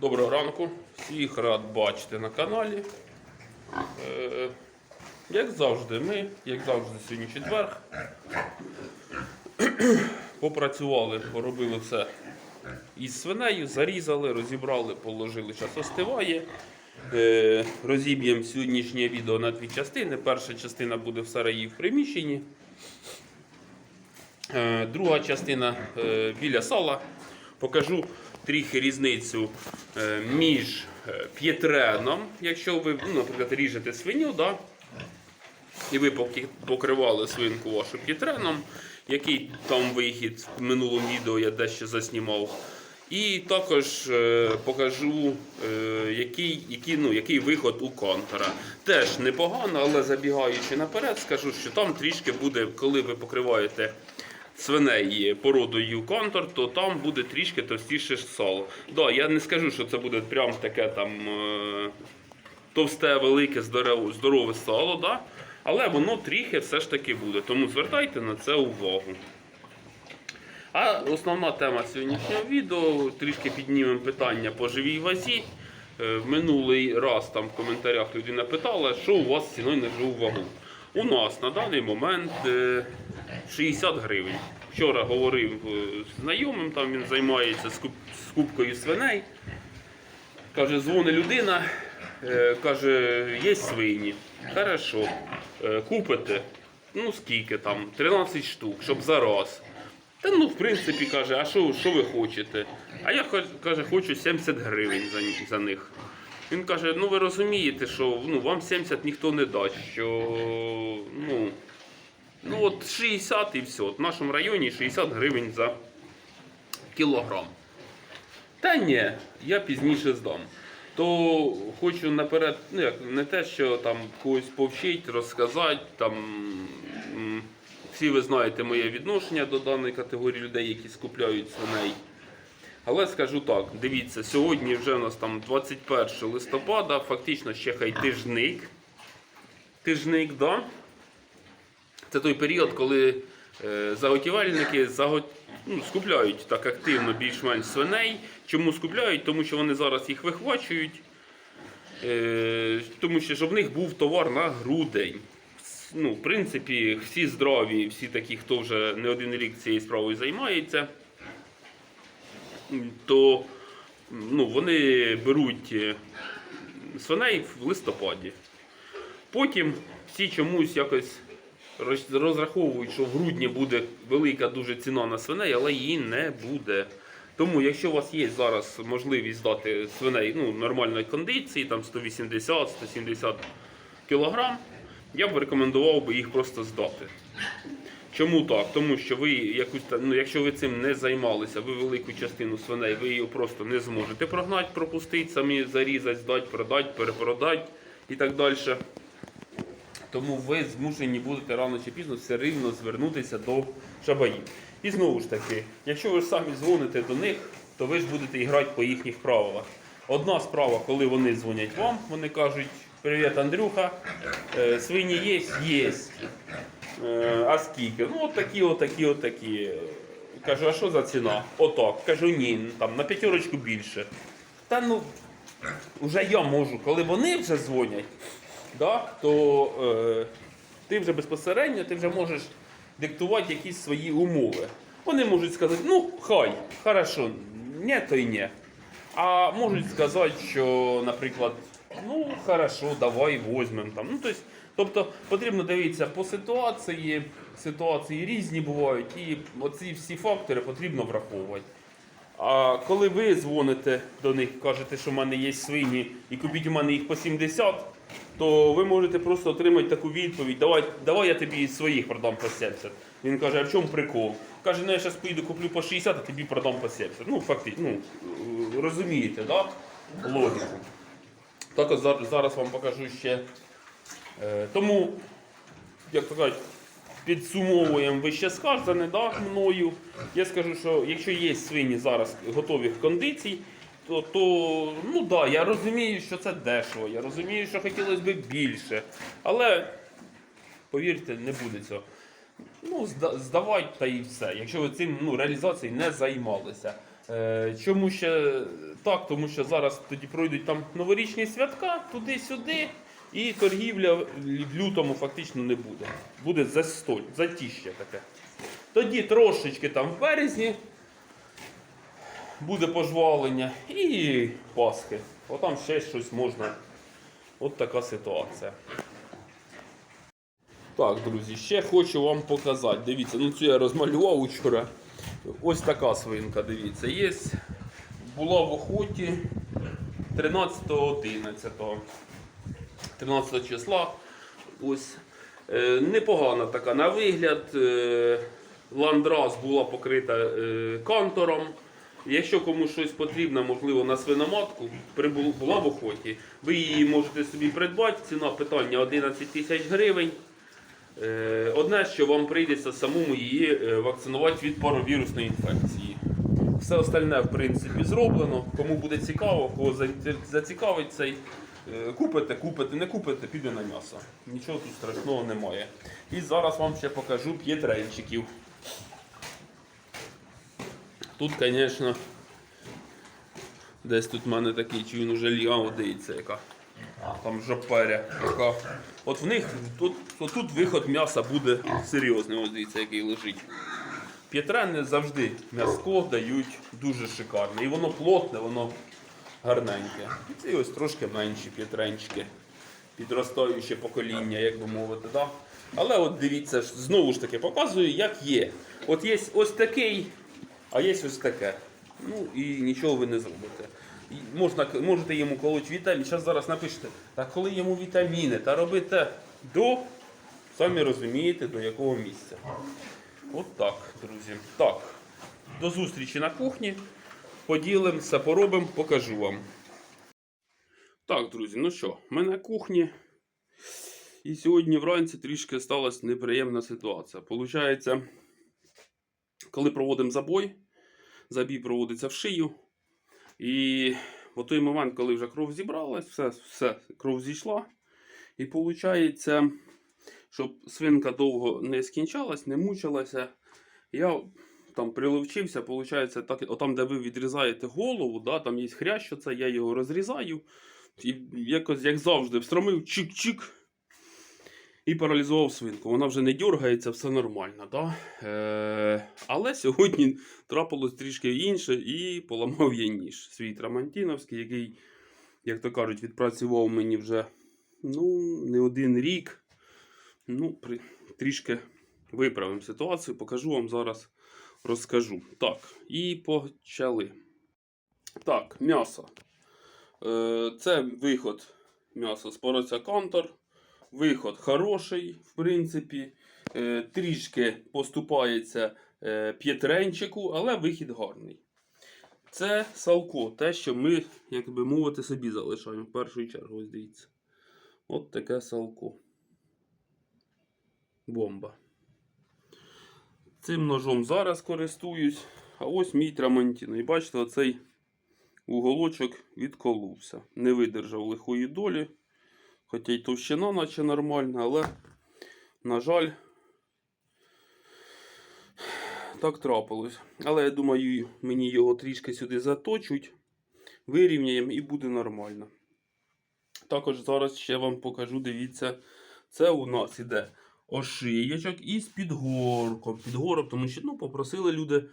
Доброго ранку, всіх рад бачити на каналі. Е, як завжди, ми, як завжди, сьогодні четверг. Попрацювали, поробили все із свинею, зарізали, розібрали, положили, час остиває. Е, розіб'ємо сьогоднішнє відео на дві частини. Перша частина буде в Сараї в приміщенні. Е, Друга частина е, біля сала. Покажу трохи різницю е, між е, п'єтреном, якщо ви, ну, наприклад, ріжете свиню, да, і ви покривали свинку вашу п'єтреном, який там вихід в минулому відео я дещо заснімав. І також е, покажу, е, який, який, ну, який виход у контура. Теж непогано, але забігаючи наперед, скажу, що там трішки буде, коли ви покриваєте свиней породою контур, то там буде трішки товстіше сало. Да, я не скажу, що це буде прям таке там е, товсте, велике, здорове, сало, да? але воно трохи все ж таки буде. Тому звертайте на це увагу. А основна тема сьогоднішнього відео трішки піднімемо питання по живій вазі. Е, минулий раз там в коментарях людина питала, що у вас з ціною на живу вагу. У нас на даний момент е, 60 гривень. Вчора говорив е, з знайомим, там він займається скупкою свиней. Каже, дзвонить людина, е, каже, є свині. Хорошо, е, купите. Ну скільки там? 13 штук, щоб зараз. Та ну, в принципі, каже, а що, що ви хочете? А я каже, хочу 70 гривень за, за них. Він каже, ну ви розумієте, що ну, вам 70 ніхто не дасть, що ну, ну от 60 і все. От в нашому районі 60 гривень за кілограм. Та ні, я пізніше здам. То хочу наперед, ну як не те, що там когось повчить, розказати. Там, всі ви знаєте моє відношення до даної категорії людей, які скупляють свиней. Але скажу так, дивіться, сьогодні вже у нас там 21 листопада, фактично ще хай тижник. Тижник, да? Це той період, коли е, заготівельники заго... ну, скупляють так активно більш-менш свиней. Чому скупляють? Тому що вони зараз їх вихвачують. Е, тому що щоб в них був товар на грудень. Ну, в принципі, всі здраві, всі такі, хто вже не один рік цією справою займається, то ну, вони беруть е, свиней в листопаді. Потім всі чомусь якось розраховують, що в грудні буде велика дуже ціна на свиней, але її не буде. Тому, якщо у вас є зараз можливість здати свиней ну, нормальної кондиції, там 180-170 кг, я б рекомендував би їх просто здати. Чому так? Тому що ви якусь ну, якщо ви цим не займалися, ви велику частину свиней, ви її просто не зможете прогнати, пропустити, самі зарізати, здати, продати, перепродати і так далі. Тому ви змушені будете рано чи пізно все рівно звернутися до шабаїв. І знову ж таки, якщо ви ж самі дзвоните до них, то ви ж будете грати по їхніх правилах. Одна справа, коли вони дзвонять вам, вони кажуть: Привіт, Андрюха, е, свині є? Є. Е, А скільки? Ну, от такі, от такі, от такі. Кажу, а що за ціна? Отак. Кажу, ні, ну, там на п'ятерочку більше. Та ну, вже я можу, коли вони вже дзвонять, да, то е, ти вже безпосередньо ти вже можеш диктувати якісь свої умови. Вони можуть сказати, ну хай, хорошо, ні, то й ні. А можуть сказати, що, наприклад, ну хорошо, давай візьмемо там. Ну, тобто, тобто потрібно дивитися по ситуації, ситуації різні бувають, і оці всі фактори потрібно враховувати. А коли ви дзвоните до них, кажете, що в мене є свині і купіть у мене їх по 70, то ви можете просто отримати таку відповідь, давай, давай я тобі своїх продам по 70. Він каже, а в чому прикол? Каже, ну я зараз поїду куплю по 60, а тобі продам по 70. Ну, фактично, ну, розумієте, да? логіку. Так от зараз вам покажу ще. Е, тому, як то кажуть, підсумовуємо вище сказане да, мною. Я скажу, що якщо є свині зараз готових кондицій, то, то ну да, я розумію, що це дешево, я розумію, що хотілося б більше. Але повірте, не буде цього. Ну, зда- здавати та і все. Якщо ви цим ну, реалізацією не займалися. Е, Чому ще так? Тому що зараз тоді пройдуть там новорічні святка туди-сюди, і торгівля в лютому фактично не буде. Буде застоль, затіще таке. Тоді трошечки там в березні буде пожвалення і Пасхи. Отам ще щось можна. От така ситуація. Так, друзі, ще хочу вам показати. Дивіться, ну цю я розмалював вчора. Ось така свинка, дивіться, є. Була в охоті 13.11. 13 числа. Ось. Е, непогана така на вигляд. Е, ландрас була покрита е, кантором. Якщо комусь щось потрібно, можливо, на свиноматку була в охоті, ви її можете собі придбати. Ціна питання 11 тисяч гривень. Е, Одне, що вам прийдеться самому її е, вакцинувати від паровірусної інфекції. Все остальне, в принципі, зроблено. Кому буде цікаво, кого за- зацікавить цей, е, купите, купите, не купите, піде на м'ясо. Нічого тут страшного немає. І зараз вам ще покажу п'єтренчиків. Тут, звісно, десь тут в мене такий, чи він уже ліг, а дивіться, яка. Там жаперя. Яка. От в них тут, тут виход м'яса буде серйозний. Ось дивіться, який лежить. П'єтрени завжди м'яско дають дуже шикарне. І воно плотне, воно гарненьке. І ці ось трошки менші п'єтренчики. Підростаюче покоління, як би мовити. Да? Але от дивіться, знову ж таки, показую, як є. От є ось такий, а є ось таке. Ну і нічого ви не зробите. І Можна, можете йому колоть вітамін. Зараз зараз напишете, та коли йому вітаміни, та робите до, самі розумієте, до якого місця. От так, друзі. Так, до зустрічі на кухні. Поділимося, поробимо, покажу вам. Так, друзі, ну що, ми на кухні. І сьогодні вранці трішки сталася неприємна ситуація. Получається, коли проводимо забой, забій проводиться в шию. І в той момент, коли вже кров зібралась, все, все, кров зійшла. І виходить, щоб свинка довго не скінчалась, не мучилася, я там приловчився, виходить, так, отам, де ви відрізаєте голову, да, там є хрящ, оце, я його розрізаю. І якось, як завжди, встромив чик-чик. І паралізував свинку. Вона вже не дергається, все нормально. Да? Е, але сьогодні трапилось трішки інше і поламав я ніж. Свій Трамантіновський, який, як то кажуть, відпрацював мені вже ну, не один рік. Ну, при, трішки виправимо ситуацію, покажу вам зараз, розкажу. Так, і почали. Так, м'ясо. Е, це виход м'яса з пороця Кантор. Виход хороший, в принципі. Е, трішки поступається е, п'єтренчику, але вихід гарний. Це салко, те, що ми, як би мовити, собі залишаємо в першу чергу. Ось. От таке салко. Бомба. Цим ножом зараз користуюсь. А ось мій трамантіно. І бачите, оцей уголочок відколувся. Не видержав лихої долі. Хоча й товщина, наче нормальна, але, на жаль, так трапилось. Але я думаю, мені його трішки сюди заточуть, вирівняємо і буде нормально. Також зараз ще вам покажу, дивіться, це у нас іде ошиєчок із підгорком. Підгорок, тому що ну, попросили люди.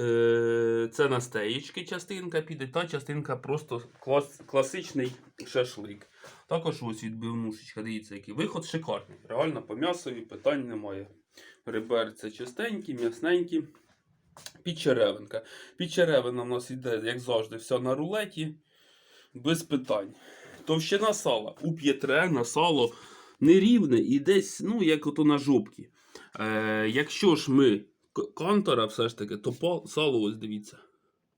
Е, це на стеєчки частинка піде, та частинка просто клас, класичний шашлик. Також ось відбивнушечка, дивіться, який виход шикарний. Реально по м'ясові питань немає. Реберця чистенькі, м'ясненькі. Підчеревинка. Підчеревина у нас йде, як завжди, вся на рулеті. Без питань. Товщина сала. У п'єтре на сало нерівне і десь, ну, як ото на жопці. Е, якщо ж ми кантора все ж таки, то сало, ось дивіться.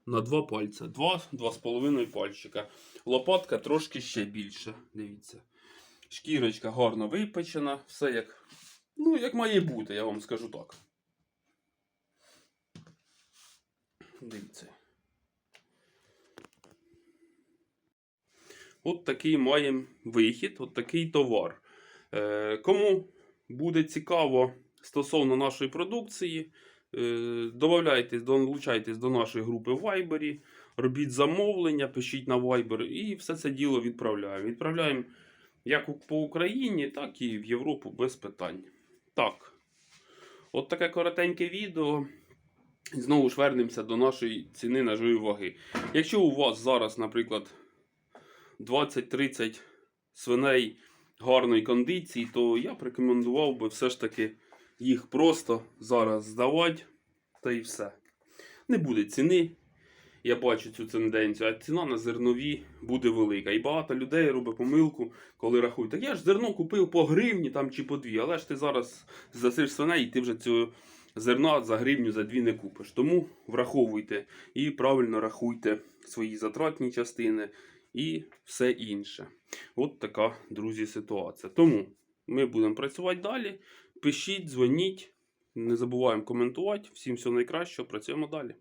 На два пальця. Два, два з половиною пальчика. Лопатка трошки ще більше. Дивіться. Шкірочка гарно випечена. Все як, ну, як має бути, я вам скажу так. Дивіться. От такий маємо вихід, от такий товар. Е, кому буде цікаво стосовно нашої продукції, Е, долучайтесь до нашої групи в Viber, робіть замовлення, пишіть на Viber і все це діло відправляємо. Відправляємо як по Україні, так і в Європу без питань. Так. От таке коротеньке відео. Знову ж вернемося до нашої ціни ножової ваги. Якщо у вас зараз, наприклад, 20-30 свиней гарної кондиції, то я б рекомендував би все ж таки їх просто зараз здавати, та і все. Не буде ціни. Я бачу цю тенденцію, а ціна на зернові буде велика. І багато людей робить помилку, коли рахують. Так я ж зерно купив по гривні там, чи по дві, але ж ти зараз засиш свиней, і ти вже цього зерна за гривню, за дві не купиш. Тому враховуйте і правильно рахуйте свої затратні частини і все інше. От така, друзі, ситуація. Тому ми будемо працювати далі. Пишіть, дзвоніть, не забуваємо коментувати. Всім всього найкращого, працюємо далі.